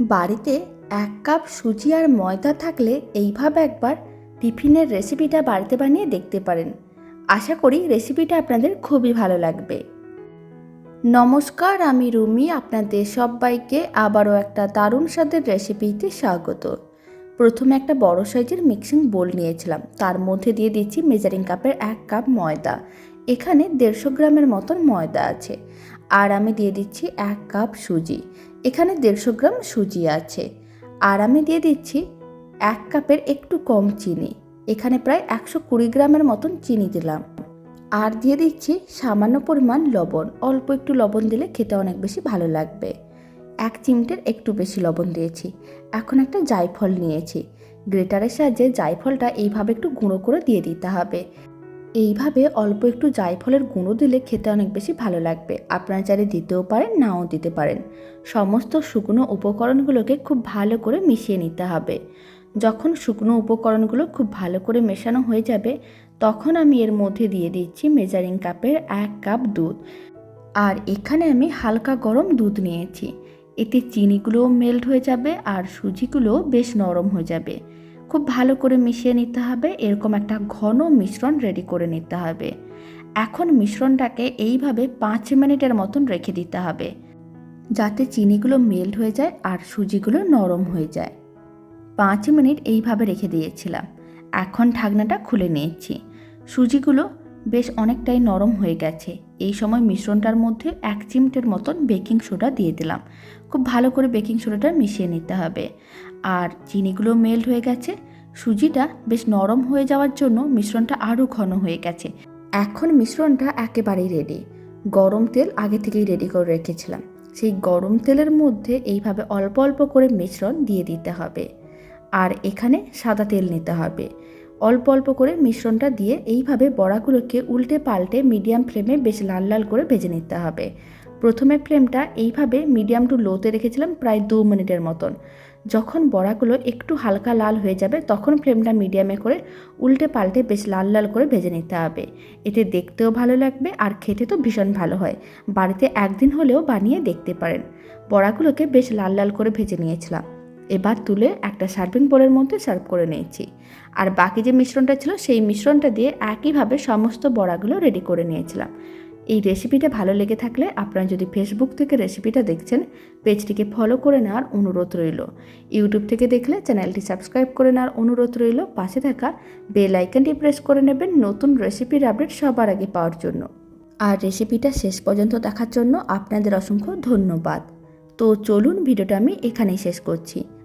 বাড়িতে এক কাপ সুজি আর ময়দা থাকলে এইভাবে একবার টিফিনের রেসিপিটা বাড়িতে বানিয়ে দেখতে পারেন। আশা করি রেসিপিটা আপনাদের খুবই ভালো লাগবে। নমস্কার, আমি রুমি, আপনাদের সবাইকে আবারও একটা দারুণ স্বাদের রেসিপিতে স্বাগত। প্রথমে একটা বড় সাইজের মিক্সিং বোল নিয়েছিলাম। তার মধ্যে দিয়ে দিচ্ছি মেজারিং কাপের এক কাপ ময়দা। এখানে দেড়শো গ্রামের মতন ময়দা আছে। আর আমি দিয়ে দিচ্ছি এক কাপ সুজি। এখানে দেড়শো গ্রাম সুজি আছে। আর আমি দিয়ে দিচ্ছি এক কাপের একটু কম চিনি। এখানে প্রায় একশো কুড়ি গ্রামের মতন চিনি দিলাম। আর দিয়ে দিচ্ছি সামান্য পরিমাণ লবণ। অল্প একটু লবণ দিলে খেতে অনেক বেশি ভালো লাগবে। এক চিমটের একটু বেশি লবণ দিয়েছি। এখন একটা জায়ফল নিয়েছি। গ্রেটারের সাহায্যে জায়ফলটা এইভাবে একটু গুঁড়ো করে দিয়ে দিতে হবে। এইভাবে অল্প একটু জায়ফলের গুঁড়ো দিলে খেতে অনেক বেশি ভালো লাগবে। আপনারা চাইলে দিতেও পারেন, নাও দিতে পারেন। সমস্ত শুকনো উপকরণগুলোকে খুব ভালো করে মিশিয়ে নিতে হবে। যখন শুকনো উপকরণগুলো খুব ভালো করে মেশানো হয়ে যাবে, তখন আমি এর মধ্যে দিয়ে দিচ্ছি মেজারিং কাপের এক কাপ দুধ। আর এখানে আমি হালকা গরম দুধ নিয়েছি। এতে চিনিগুলোও মেল্ট হয়ে যাবে আর সুজিগুলোও বেশ নরম হয়ে যাবে। খুব ভালো করে মিশিয়ে নিতে হবে, এরকম একটা ঘন মিশ্রণ রেডি করে নিতে হবে। এখন মিশ্রণটাকে এইভাবে পাঁচ মিনিটের মতন রেখে দিতে হবে, যাতে চিনিগুলো মেল্ট হয়ে যায় আর সুজিগুলো নরম হয়ে যায়। পাঁচ মিনিট এইভাবে রেখে দিয়েছিলাম, এখন ঢাকনাটা খুলে নিয়েছি। সুজিগুলো বেশ অনেকটাই নরম হয়ে গেছে। এই সময় মিশ্রণটার মধ্যে এক চিমটের মতন বেকিং সোডা দিয়ে দিলাম। খুব ভালো করে বেকিং সোডাটা মিশিয়ে নিতে হবে। আর চিনিগুলো মেল্ট হয়ে গেছে। সুজিটা বেশ নরম হয়ে যাওয়ার জন্য মিশ্রণটা আরও ঘন হয়ে গেছে। এখন মিশ্রণটা একেবারেই রেডি গরম তেল আগে থেকেই রেডি করে রেখেছিলাম। সেই গরম তেলের মধ্যে এইভাবে অল্প অল্প করে মিশ্রণ দিয়ে দিতে হবে। আর এখানে সাদা তেল নিতে হবে। অল্প অল্প করে মিশ্রণটা দিয়ে এইভাবে বড়াগুলোকে উল্টে পাল্টে মিডিয়াম ফ্লেমে বেশ লাল লাল করে ভেজে নিতে হবে। প্রথমে ফ্লেমটা এইভাবে মিডিয়াম টু লোতে রেখেছিলাম প্রায় দু মিনিটের মতন। যখন বড়াগুলো একটু হালকা লাল হয়ে যাবে, তখন ফ্লেমটা মিডিয়ামে করে উল্টে পাল্টে বেশ লাল লাল করে ভেজে নিতে হবে। এতে দেখতেও ভালো লাগবে আর খেতে তো ভীষণ ভালো হয়। বাড়িতে একদিন হলেও বানিয়ে দেখতে পারেন। বড়াগুলোকে বেশ লাল লাল করে ভেজে নিয়েছিলাম। এবার তুলে একটা সার্ভিং বোলের মধ্যে সার্ভ করে নিয়েছি। আর বাকি যে মিশ্রণটা ছিল, সেই মিশ্রণটা দিয়ে একইভাবে সমস্ত বড়াগুলো রেডি করে নিয়েছিলাম। এই রেসিপিটা ভালো লেগে থাকলে আপনারা যদি ফেসবুক থেকে রেসিপিটা দেখছেন পেজটিকে ফলো করে নেওয়ার অনুরোধ রইল। ইউটিউব থেকে দেখলে চ্যানেলটি সাবস্ক্রাইব করে নেওয়ার অনুরোধ রইল। পাশে থাকা বেল আইকনটি প্রেস করে নেবেন নতুন রেসিপির আপডেট সবার আগে পাওয়ার জন্য। আর রেসিপিটা শেষ পর্যন্ত দেখার জন্য আপনাদের অসংখ্য ধন্যবাদ। তো চলুন, ভিডিওটা আমি এখানেই শেষ করছি।